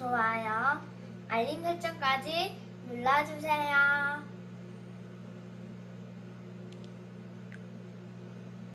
좋아요, 알림 설정까지 눌러주세요.